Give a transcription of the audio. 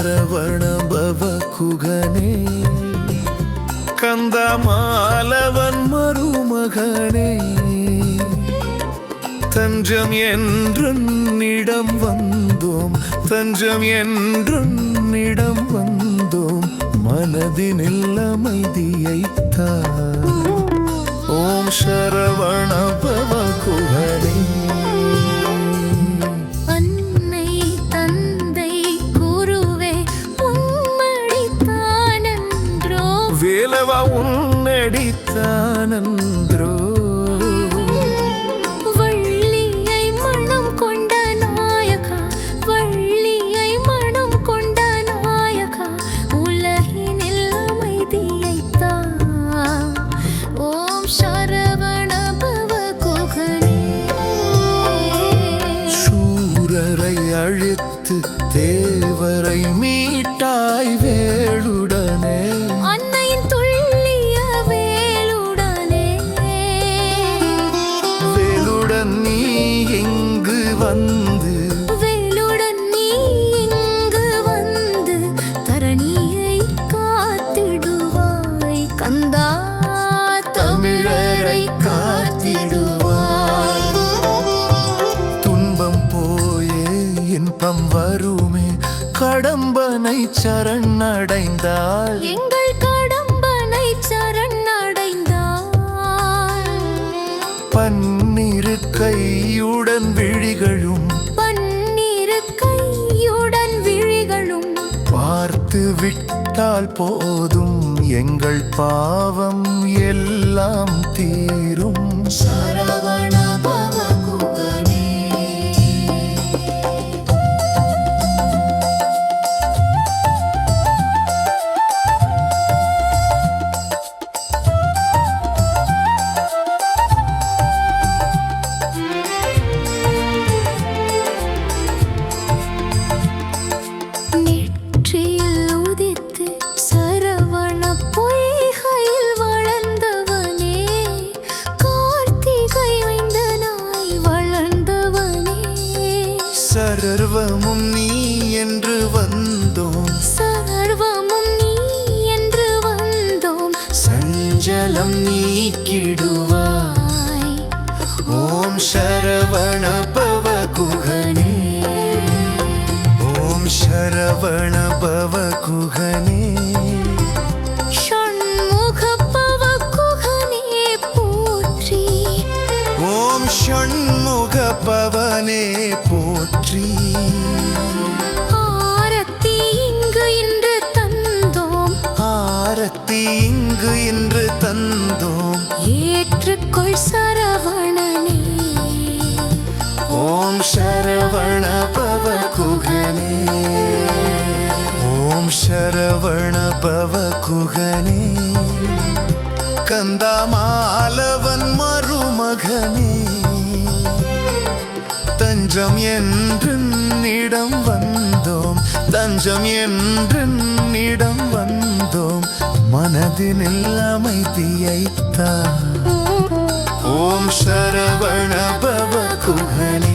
சரவண பவ குகனே கந்தமாலவன் மருமகனே. தஞ்சம் என்றிடம் வந்தோம். தஞ்சம் என்றிடம் வந்தோம். மனதினில் அமைதியைத்தா ஓம் சரவண பவ குகனே பவ குகனே. சூரரை அழித்து தேவரை மீட்டாய் வேளுடனே தமிழரை காத்திடுவாய். துன்பம் போயே இன்பம் வருமே. கடம்பனை சரணடைந்தாள் எங்கள் கடம்பனை சரணடைந்தாய் பன்னிரு கையுடன் விழிகளும். பன்னிரு கையுடன் விழிகளும். பார்த்து விட்டால் போதும். எங்கள் பாவம் எல்லாம் தீரும். சரவண சர்வமும் நீ என்று வந்தோம். சர்வமும் நீ என்று வந்தோம். சஞ்சலம் நீக்கிடுவாய். ஓம் சரவண பவ குகனே ஓம் சரவண பவ குகனே ஷண்முக பவ குகனே போற்றி. ஆரத்தி இங்கு இன்று தந்தோம். ஆரத்தி இங்கு இன்று தந்தோம். ஏற்றுக்கொள் சரவணனே. ஓம் சரவண பவ குகனே. ஓம் சரவண பவ குகனே. கந்தமாலவன் மருமகனே. தஞ்சம் என்று இடம் வந்தோம். தஞ்சம் என்று இடம் வந்தோம். மனதினில் அமைதியைத்தான் ஓம் சரவண பவ குகனே.